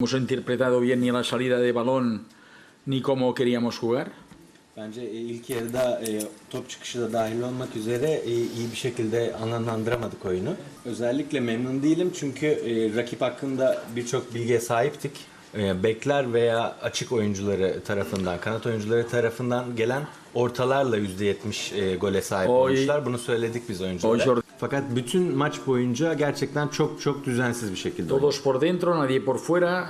hemos interpretado bien ni la salida de balón ni cómo queríamos jugar. Bence e, ilk yarıda e, top çıkışı da dahil olmak üzere e, iyi bir şekilde anlamlandıramadık oyunu. Özellikle memnun değilim çünkü e, rakip hakkında birçok bilgiye sahiptik. E, bekler veya açık oyuncuları tarafından, kanat oyuncuları tarafından gelen ortalarla %70 e, gole sahip Oy. olmuşlar. Bunu söyledik biz oyunculara. Oy. Fakat bütün maç boyunca gerçekten çok çok düzensiz bir şekilde. Todos por dentro, nadie por fuera.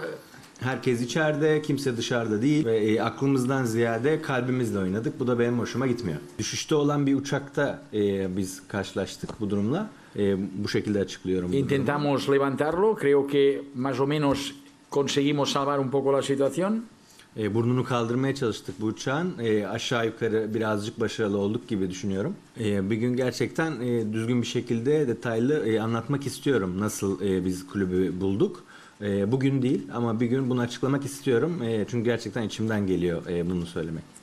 Herkes içeride, kimse dışarıda değil ve e, aklımızdan ziyade kalbimizle oynadık. Bu da benim hoşuma gitmiyor. Düşüşte olan bir uçakta e, biz karşılaştık bu durumla. E, bu şekilde açıklıyorum. bu durumu. Intentamos levantarlo, creo que más o menos conseguimos salvar un poco la situación. E, burnunu kaldırmaya çalıştık bu uçağın. E, aşağı yukarı birazcık başarılı olduk gibi düşünüyorum. E, bir gün gerçekten e, düzgün bir şekilde detaylı e, anlatmak istiyorum nasıl e, biz kulübü bulduk. E, bugün değil ama bir gün bunu açıklamak istiyorum. E, çünkü gerçekten içimden geliyor e, bunu söylemek.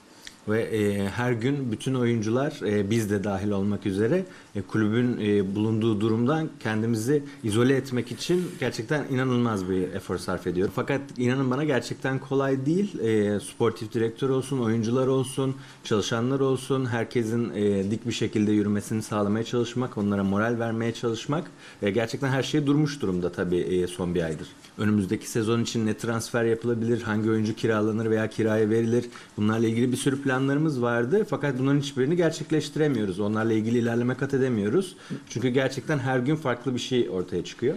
Ve e, her gün bütün oyuncular e, biz de dahil olmak üzere e, kulübün e, bulunduğu durumdan kendimizi izole etmek için gerçekten inanılmaz bir efor sarf ediyor. Fakat inanın bana gerçekten kolay değil. E, sportif direktör olsun, oyuncular olsun, çalışanlar olsun, herkesin e, dik bir şekilde yürümesini sağlamaya çalışmak, onlara moral vermeye çalışmak. E, gerçekten her şey durmuş durumda tabii e, son bir aydır. Önümüzdeki sezon için ne transfer yapılabilir, hangi oyuncu kiralanır veya kiraya verilir. Bunlarla ilgili bir sürü planlarımız vardı. Fakat bunların hiçbirini gerçekleştiremiyoruz. Onlarla ilgili ilerleme kat edemiyoruz. Çünkü gerçekten her gün farklı bir şey ortaya çıkıyor.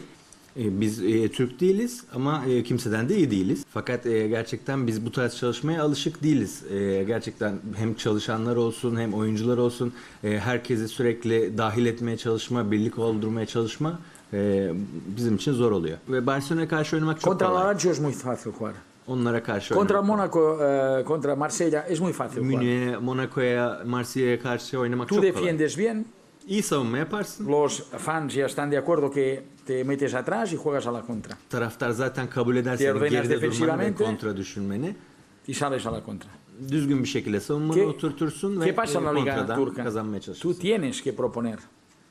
E, Biz e, Türk değiliz ama e, kimseden de iyi değiliz. Fakat e, gerçekten biz bu tarz çalışmaya alışık değiliz. E, gerçekten hem çalışanlar olsun hem oyuncular olsun e, herkesi sürekli dahil etmeye çalışma, birlik oldurmaya çalışma e, bizim için zor oluyor. Ve Barcelona'ya karşı oynamak çok Contra la kolay. Lazio es muy fácil jugar. Onlara karşı Contra oynamak. Mónaco, eh, contra Marsella es muy fácil. Münih'e, Monaco'ya, Marsilya'ya karşı oynamak Tú çok kolay. defiendes bien, İyi savunma yaparsın. los fans ya están de acuerdo que te metes atrás y juegas a la contra. Taraftar zaten kabul eder Te seni ordenas geride durmanı ve defensivamente. kontra düşünmeni. Y sales a la contra. Düzgün bir şekilde savunmanı ¿Qué, oturtursun ve la e, Liga kontradan Turca? kazanmaya Tú çalışırsın. tienes que proponer.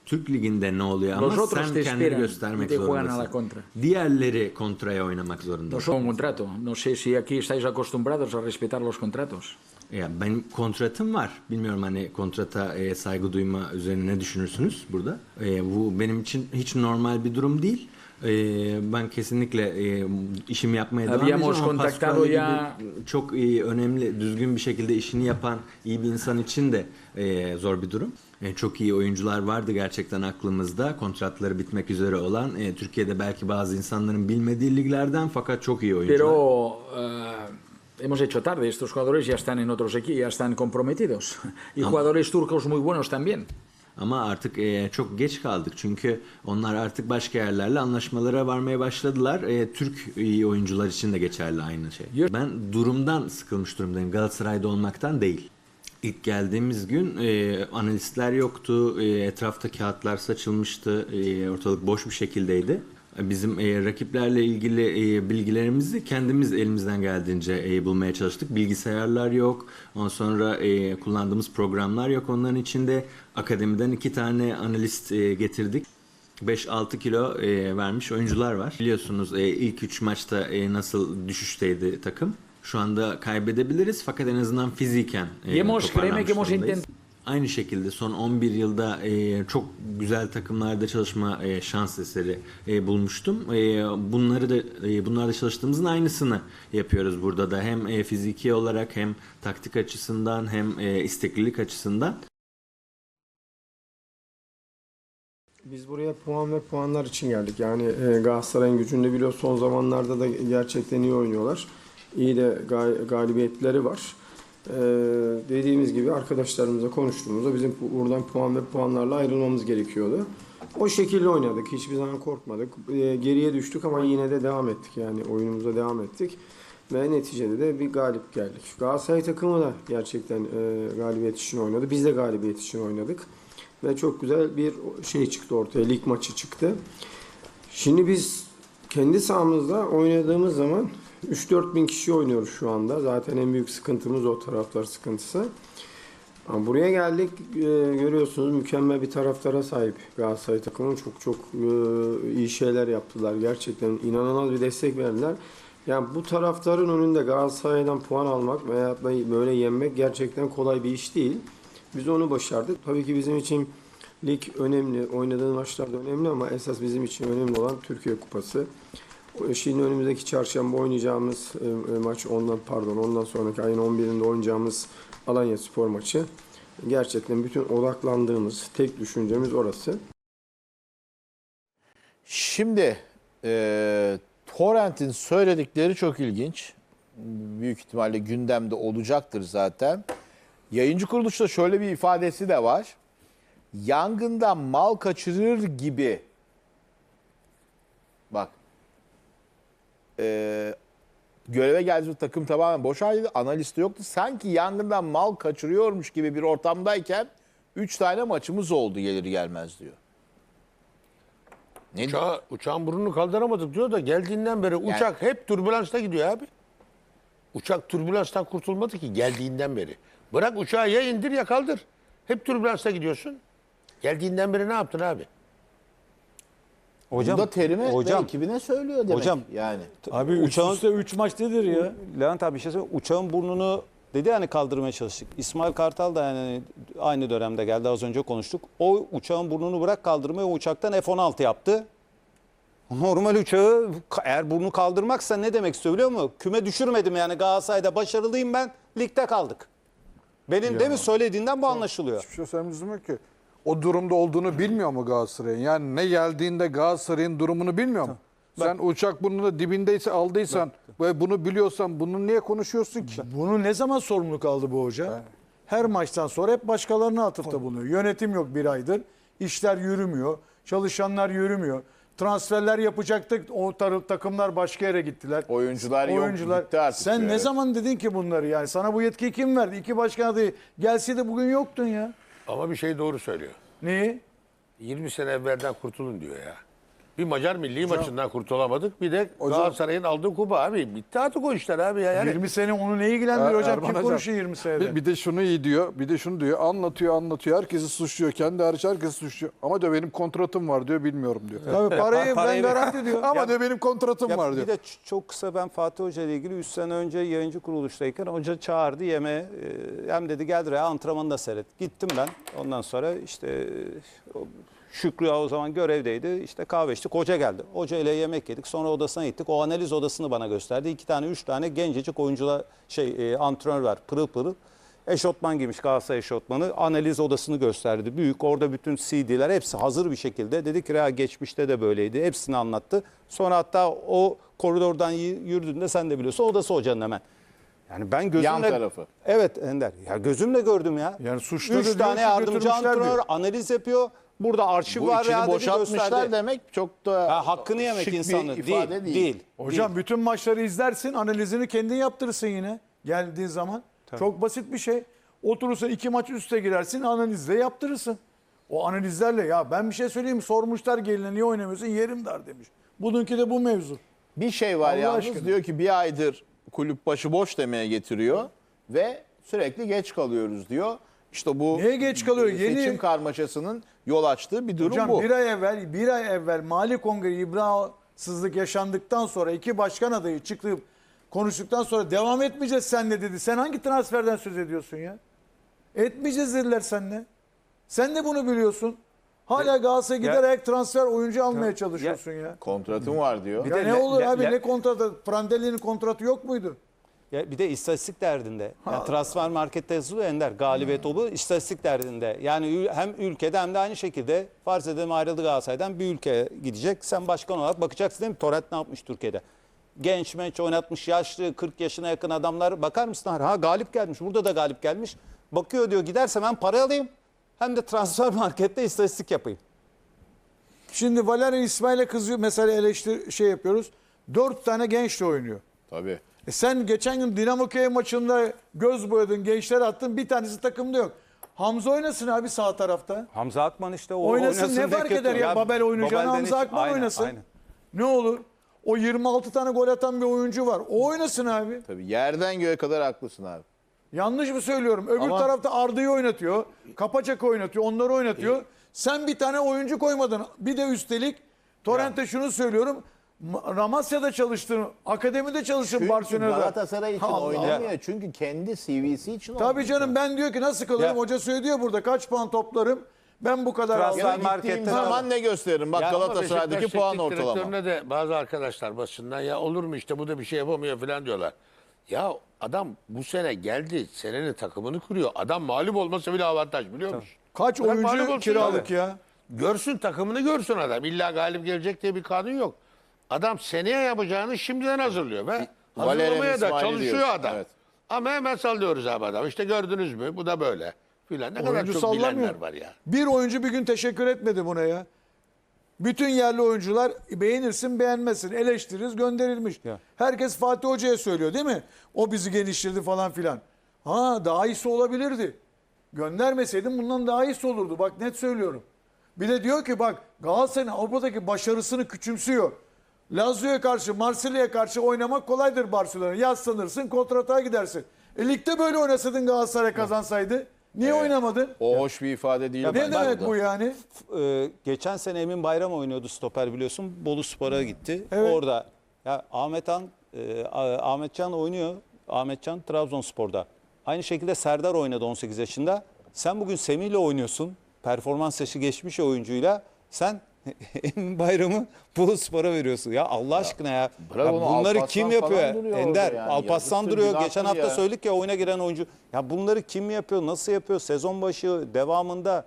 Türk Ligi'nde ne oluyor ama otros sen te kendini esperan göstermek y te juegan a la zorundasın. contra. Diğerleri kontraya oynamak zorunda. No son un contrato. No sé si aquí estáis acostumbrados a respetar los contratos. Ya benim kontratım var. Bilmiyorum hani kontrata e, saygı duyma üzerine ne düşünürsünüz burada? E, bu benim için hiç normal bir durum değil. E, ben kesinlikle e, işimi yapmaya devam edeceğim ama contactado Pascual ya- gibi çok iyi, önemli, düzgün bir şekilde işini yapan iyi bir insan için de e, zor bir durum. E, çok iyi oyuncular vardı gerçekten aklımızda. Kontratları bitmek üzere olan. e, Türkiye'de belki bazı insanların bilmediği liglerden fakat çok iyi oyuncular. Pero eh, hemos hecho tarde. Estos jugadores ya están en otros equipos, ya están comprometidos. Y jugadores turcos muy buenos también. Ama artık e, çok geç kaldık çünkü onlar artık başka yerlerle anlaşmalara varmaya başladılar. E, Türk iyi oyuncular için de geçerli aynı şey. Ben durumdan sıkılmış durumdayım. Galatasaray'da olmaktan değil. İlk geldiğimiz gün e, analistler yoktu. E, etrafta kağıtlar saçılmıştı. E, ortalık boş bir şekildeydi. Bizim e, rakiplerle ilgili e, bilgilerimizi kendimiz elimizden geldiğince e, bulmaya çalıştık. Bilgisayarlar yok. Ondan sonra e, kullandığımız programlar yok. Onların içinde akademiden iki tane analist e, getirdik. 5-6 kilo e, vermiş oyuncular var. Biliyorsunuz e, ilk 3 maçta e, nasıl düşüşteydi takım. Şu anda kaybedebiliriz fakat en azından fiziken e, toparlanmış durumdayız. Aynı şekilde son 11 yılda e, çok güzel takımlarda çalışma e, şans eseri e, bulmuştum. E, bunları da e, bunlarda çalıştığımızın aynısını yapıyoruz burada da hem e, fiziki olarak hem taktik açısından hem e, isteklilik açısından. Biz buraya puan ve puanlar için geldik. Yani e, Galatasaray'ın gücünde biliyor son zamanlarda da gerçekten iyi oynuyorlar. İyi de ga- galibiyetleri var. E, dediğimiz gibi arkadaşlarımızla konuştuğumuzda bizim bu- buradan puan ve puanlarla ayrılmamız gerekiyordu. O şekilde oynadık. Hiçbir zaman korkmadık. E, geriye düştük ama yine de devam ettik. Yani oyunumuza devam ettik. Ve neticede de bir galip geldik. Galatasaray takımı da gerçekten e, galibiyet için oynadı. Biz de galibiyet için oynadık. Ve çok güzel bir şey çıktı ortaya. Lig maçı çıktı. Şimdi biz kendi sahamızda oynadığımız zaman 3-4 bin kişi oynuyoruz şu anda. Zaten en büyük sıkıntımız o taraftar sıkıntısı. Ama buraya geldik e, görüyorsunuz mükemmel bir taraftara sahip Galatasaray takımı çok çok e, iyi şeyler yaptılar gerçekten inanılmaz bir destek verdiler Yani bu taraftarın önünde Galatasaray'dan puan almak veya böyle yenmek gerçekten kolay bir iş değil. Biz onu başardık. Tabii ki bizim için lig önemli, oynadığın maçlar da önemli ama esas bizim için önemli olan Türkiye Kupası. O- Şimdi önümüzdeki çarşamba oynayacağımız e, e, maç ondan pardon ondan sonraki ayın 11'inde oynayacağımız Alanya Spor maçı gerçekten bütün odaklandığımız tek düşüncemiz orası. Şimdi e, Torrent'in söyledikleri çok ilginç. Büyük ihtimalle gündemde olacaktır zaten. Yayıncı kuruluşta şöyle bir ifadesi de var. Yangından mal kaçırır gibi bak e, göreve geldiğimiz takım tamamen boş halde analist yoktu. Sanki yangından mal kaçırıyormuş gibi bir ortamdayken 3 tane maçımız oldu gelir gelmez diyor. Ne Uçağı, uçağın burnunu kaldıramadık diyor da geldiğinden beri uçak hep türbülansta gidiyor abi. Uçak türbülanstan kurtulmadı ki geldiğinden beri. Bırak uçağı ya indir ya kaldır. Hep türbülansta gidiyorsun. Geldiğinden beri ne yaptın abi? Hocam, Bunda terime hocam, ve ekibine söylüyor demek hocam, yani. Abi Uçağın uçağın 3 maç nedir ya? Levent abi bir şey söyleyeyim. Uçağın burnunu dedi hani kaldırmaya çalıştık. İsmail Kartal da yani aynı dönemde geldi az önce konuştuk. O uçağın burnunu bırak kaldırmayı o uçaktan F-16 yaptı. Normal uçağı eğer burnu kaldırmaksa ne demek biliyor musun? Küme düşürmedim yani Galatasaray'da başarılıyım ben ligde kaldık. Benim değil mi söylediğinden bu anlaşılıyor. Hiçbir şey söylememiz ki. O durumda olduğunu bilmiyor mu Galatasaray'ın? Yani ne geldiğinde Galatasaray'ın durumunu bilmiyor mu? Sen uçak burnunu dibindeyse aldıysan ve bunu biliyorsan bunu niye konuşuyorsun ki? Bunu ne zaman sorumluluk aldı bu hoca? Her maçtan sonra hep başkalarına atıfta bulunuyor. Yönetim yok bir aydır. İşler yürümüyor. Çalışanlar yürümüyor. Transferler yapacaktık. O tar- takımlar başka yere gittiler. Oyuncular yok, gitti artık Sen diyor, ne zaman dedin ki bunları yani? Sana bu yetkiyi kim verdi? İki başkan adayı gelseydi bugün yoktun ya. Ama bir şey doğru söylüyor. Neyi? 20 sene evvelden kurtulun diyor ya. Bir Macar milli maçından kurtulamadık. Bir de Galatasaray'ın aldığı kupa abi. Bitti artık o işler abi ya. Yani 20 sene onu ne ilgilendiriyor hocam? Erman Kim Hocam, konuşuyor 20 senede? Bir, bir de şunu iyi diyor, bir de şunu diyor. Anlatıyor, anlatıyor. Herkesi suçluyor. Kendi hariç herkesi suçluyor. Ama diyor benim kontratım var diyor, bilmiyorum diyor. Tabii parayı, parayı- ben garanti diyor. Ama diyor benim kontratım Ya var diyor. bir de ç- çok kısa ben Fatih Hoca ile ilgili 3 sene önce yayıncı kuruluştayken hoca çağırdı yemeğe. Ee, Hem dedi gel buraya antrenmanı da seyret. Gittim ben. Ondan sonra işte e, o Şükrü o zaman görevdeydi. İşte kahve içtik. Hoca geldi. Hoca ile yemek yedik. Sonra odasına gittik. O analiz odasını bana gösterdi. İki tane, üç tane gencecik oyuncular şey e, antrenör var. Pırıl pırıl. Eşofman giymiş Galatasaray eşofmanı. Analiz odasını gösterdi. Büyük orada bütün CD'ler hepsi hazır bir şekilde. Dedi ki ya geçmişte de böyleydi. Hepsini anlattı. Sonra hatta o koridordan yürüdüğünde sen de biliyorsun odası hocanın hemen. Yani ben gözümle... Yan tarafı. Evet Ender. Ya gözümle gördüm ya. Yani suçları Üç tane yardımcı antrenör diyor. analiz yapıyor. Burada arşiv Bu var içini ya boşaltmışlar gösterdi. demek çok da Ha, hakkını yemek şık bir insanı. ifade Değil, değil. değil. Hocam bütün maçları izlersin, analizini kendin yaptırırsın yine geldiğin zaman. Çok basit bir şey. Oturursa iki maç üste girersin, analizle yaptırırsın. O analizlerle ya ben bir şey söyleyeyim sormuşlar geline niye oynamıyorsun yerim dar demiş. Bugünkü de bu mevzu. bir şey var Allah yalnız aşkına. diyor ki bir aydır kulüp başıboş demeye getiriyor ve sürekli geç kalıyoruz diyor. İşte bu Neye geç kalıyor? seçim Yeni- karmaşasının yol açtığı bir durum Hocam bu. bir ay evvel bir ay evvel Mali Kongre İbrahimsizlik yaşandıktan sonra iki başkan adayı çıkıp konuştuktan sonra devam etmeyeceğiz senle dedi. Sen hangi transferden söz ediyorsun ya? Etmeyeceğiz dediler senle. Sen de bunu biliyorsun. Hala Galatasaray'a giderek transfer oyuncu almaya çalışıyorsun ya. Kontratım var diyor. Ya de ne le- olur le- abi le- ne kontratı? Prandelli'nin kontratı yok muydu? Ya bir de istatistik derdinde. Yani transfer markette yazılıyor Ender. Galibiyet olu istatistik derdinde. Yani ül- hem ülkede hem de aynı şekilde farz edelim ayrıldı Galatasaray'dan bir ülkeye gidecek. Sen başkan olarak bakacaksın değil mi? Torrent ne yapmış Türkiye'de? Genç menç oynatmış yaşlı 40 yaşına yakın adamlar bakar mısın? Ha galip gelmiş burada da galip gelmiş. Bakıyor diyor gidersem ben para alayım hem de transfer markette istatistik yapayım. Şimdi Valerian İsmail'e kızıyor. Mesela eleştir şey yapıyoruz. Dört tane gençle oynuyor. Tabii. E sen geçen gün Dinamo Kiev maçında göz boyadın, gençler attın. Bir tanesi takımda yok. Hamza oynasın abi sağ tarafta. Hamza Akman işte o Oynasın, ne de fark eder ya, Babel oynayacağına Babel'den Hamza hiç- Akman Aynen, oynasın. aynen. Ne olur? O 26 tane gol atan bir oyuncu var. O oynasın abi. Tabii yerden göğe kadar haklısın abi. Yanlış mı söylüyorum? Öbür Ama- tarafta Arda'yı oynatıyor. Kapacak oynatıyor. Onları oynatıyor. Sen bir tane oyuncu koymadın. Bir de üstelik Torrent'e şunu söylüyorum. Ma- Ramasya'da çalıştın, akademide çalıştın Çünkü Barcelona'da. Galatasaray için Allah oynamıyor. Çünkü kendi CV'si için oynuyor. Tabii canım ben diyor ki nasıl kalırım? Ya- Hoca söylüyor burada kaç puan toplarım? Ben bu kadar Transfer aldım. Ya gittiğim markette- zaman ne gösteririm? Bak Ya ama Galatasaray'daki Beşiktaş puan teknik ortalama. direktörüne de bazı arkadaşlar basından ya olur mu işte bu da bir şey yapamıyor falan diyorlar. Ya adam bu sene geldi senenin takımını kuruyor. Adam mağlup olmasa bile avantaj biliyor musun? Kaç Bırak mağlup oyuncu olsun kiralık ya? Görsün takımını görsün adam. İlla galip gelecek diye bir kanun yok. Adam seneye yapacağını şimdiden hazırlıyor ve Valerian hazırlamaya da çalışıyor diyorsun, adam. evet. Ama hemen sallıyoruz abi adam. İşte gördünüz mü bu da böyle. Filan. Ne kadar Oyuncu çok sallamıyor. bilenler var ya. Bir oyuncu bir gün teşekkür etmedi buna ya. Bütün yerli oyuncular beğenirsin beğenmesin eleştiririz gönderilmiş. Ya. Herkes Fatih Hoca'ya söylüyor değil mi? O bizi geliştirdi falan filan. Ha daha iyisi olabilirdi. Göndermeseydin bundan daha iyisi olurdu. Bak net söylüyorum. Bir de diyor ki bak Galatasaray'ın Avrupa'daki başarısını küçümsüyor. Lazio'ya karşı, Marsilya'ya karşı oynamak kolaydır Barcelona. Yaslanırsın, kontratağa gidersin. E ligde böyle oynasaydın Galatasaray kazansaydı. Niye oynamadın? O hoş bir ifade değil. Ne bence demek bu yani? Ee, geçen sene Emin Bayram oynuyordu stoper biliyorsun. Bolu Spor'a gitti. Evet. Orada ya Ahmet Han e, A- Ahmetcan oynuyor. Ahmetcan Trabzonspor'da. Aynı şekilde Serdar oynadı 18 yaşında. Sen bugün Semih'le oynuyorsun. Performans yaşı geçmiş oyuncuyla. Sen Emin Bayram'ı Bolu Spor'a veriyorsun. Ya Allah aşkına ya. bırak Ya bunları Alparslan kim falan yapıyor? duruyor Ender orada yani. Alparslan Yazıktır, duruyor. günahtır Geçen hafta ya. söyledik ya oyuna giren oyuncu. Ya bunları kim yapıyor? Nasıl yapıyor? Sezon başı devamında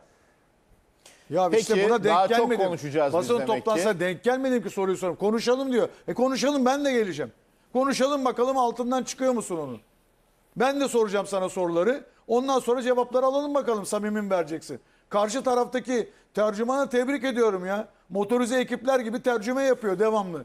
Ya Peki, işte buna denk daha çok gelmedim. konuşacağız biz Basın demek toplantısına ki. denk gelmedim ki soruyu soruyorum. Konuşalım diyor. E konuşalım ben de geleceğim. Konuşalım bakalım altından çıkıyor musun onu? Ben de soracağım sana soruları. Ondan sonra cevapları alalım bakalım samimi mi vereceksin. Karşı taraftaki tercümanı tebrik ediyorum ya. Motorize ekipler gibi tercüme yapıyor devamlı.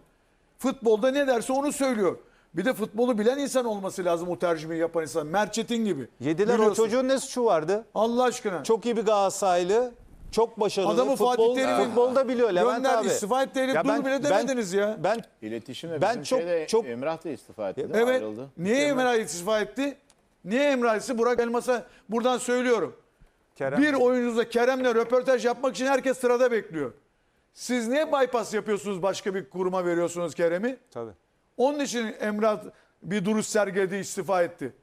Futbolda ne derse onu söylüyor. Bir de futbolu bilen insan olması lazım o tercümeyi yapan insan. Mert Çetin gibi. yediler o Biliyorsun. çocuğun ne suçu vardı? Allah aşkına. Çok iyi bir Galatasaraylı. Çok başarılı. Adamı Futbol, Fatih Terim'in futbolda biliyor Levent gönderdi, abi. istifa etti herif, dur bile demediniz ya. Ben İletişimde Ben bizim çok- şeyde çok- Emrah da istifa etti? Evet. Ayrıldı. Niye Emre Ali istifa etti? Niye Emre Ali'si? Burak Elmas'a buradan söylüyorum. Kerem- Bir oyuncunuzla Kerem'le röportaj yapmak için herkes sırada bekliyor. Siz niye bypass yapıyorsunuz başka bir kuruma veriyorsunuz Kerem'i? Tabii. Onun için Emrah bir duruş sergiledi istifa etti.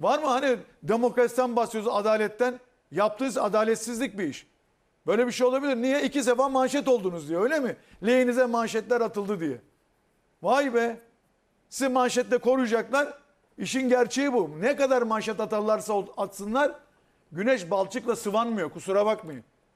Var mı hani demokrasiden bahsediyoruz adaletten? Yaptığınız adaletsizlik bir iş. Böyle bir şey olabilir. Niye? İki sefer manşet oldunuz diye öyle mi? Lehinize manşetler atıldı diye. Vay be. Sizi manşetle koruyacaklar. İşin gerçeği bu. Ne kadar manşet atarlarsa atsınlar güneş balçıkla sıvanmıyor kusura bakmayın.